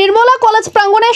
Nirmala college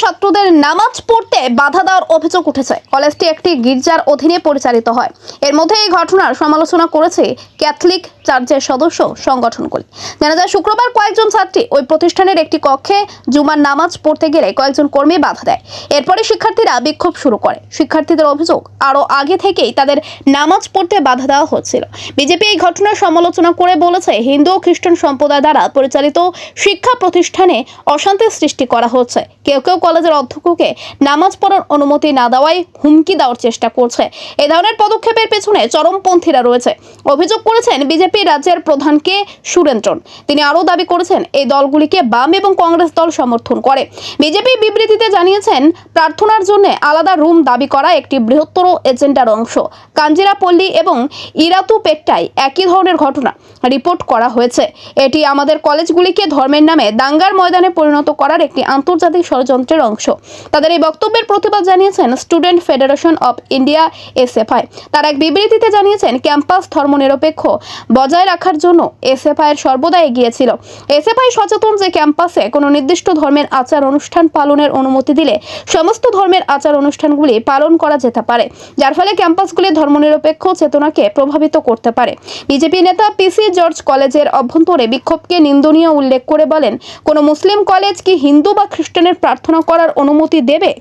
ছাত্রদের নামাজ পড়তে বাধা দেওয়ার অভিযোগ উঠেছে। কলেজটি একটি গির্জার অধীনে পরিচালিত হয়। এর মধ্যে এই ঘটনার সমালোচনা করেছে ক্যাথলিক চার্চের সদস্য সংগঠনগুলি জানা যায়, শুক্রবার কয়েকজন ছাত্রী ওই প্রতিষ্ঠানের একটি কক্ষে জুমার নামাজ পড়তে গেলে কয়েকজন কর্মী বাধা দেয়। এরপরে শিক্ষার্থীরা বিক্ষোভ শুরু করে। শিক্ষার্থীদের অভিযোগ, আরও আগে থেকেই তাদের নামাজ পড়তে বাধা দেওয়া হচ্ছিল। বিজেপি এই ঘটনার সমালোচনা করে বলেছে, হিন্দু ও খ্রিস্টান সম্প্রদায় দ্বারা পরিচালিত শিক্ষা প্রতিষ্ঠানে অশান্তির সৃষ্টি করা হচ্ছে। কেউ কেউ কলেজের অধ্যক্ষকে নামাজ পড়ার অনুমতি না দেওয়ায় হুমকি দেওয়ার চেষ্টা করছে। এ ধরনের পদক্ষেপের পেছনে চরমপন্থীরা রয়েছে। অভিযোগ করেছেন বিজেপি রাজ্যের প্রধানকে সুরেন্দ্রন। তিনি আরও দাবি করেছেন, এই দলগুলিকে বাম এবং কংগ্রেস দল সমর্থন করে। বিজেপি বিবৃতিতে জানিয়েছেন, প্রার্থনার জন্য আলাদা রুম দাবি করা একটি বৃহত্তর এজেন্ডার অংশ। কাঞ্জিরাপল্লী এবং ইরাতুপেট্টায় একই ধরনের ঘটনা রিপোর্ট করা হয়েছে। এটি আমাদের কলেজগুলিকে ধর্মের নামে দাঙ্গার ময়দানে পরিণত করার একটি আন্তর্জাতিক ষড়যন্ত্রের অংশ। তাদের এই বক্তব্যের প্রতিবাদ জানিয়েছেন student federation of India, SFI. তারা এক বিবৃতিতে জানিয়েছেন, ক্যাম্পাস ধর্মনিরপেক্ষ বজায় রাখার জন্য এসএফআই এর সর্বদা এগিয়েছিল এসএফআই সচেতন যে ক্যাম্পাসে কোনো নির্দিষ্ট ধর্মের আচার অনুষ্ঠান পালনের অনুমতি দিলে সমস্ত ধর্মের আচার অনুষ্ঠানগুলি পালন করা যেতে পারে, যার ফলে ক্যাম্পাসগুলি ধর্মনিরপেক্ষ চেতনাকে প্রভাবিত করতে পারে। বিজেপি নেতা পিসি জর্জ কলেজের অভ্যন্তরে বিক্ষোভকে নিন্দনীয় উল্লেখ করে বলেন, কোনো মুসলিম কলেজ কি হিন্দু বা খ্রিস্টানের প্রার্থনা করার অনুমতি দেবে?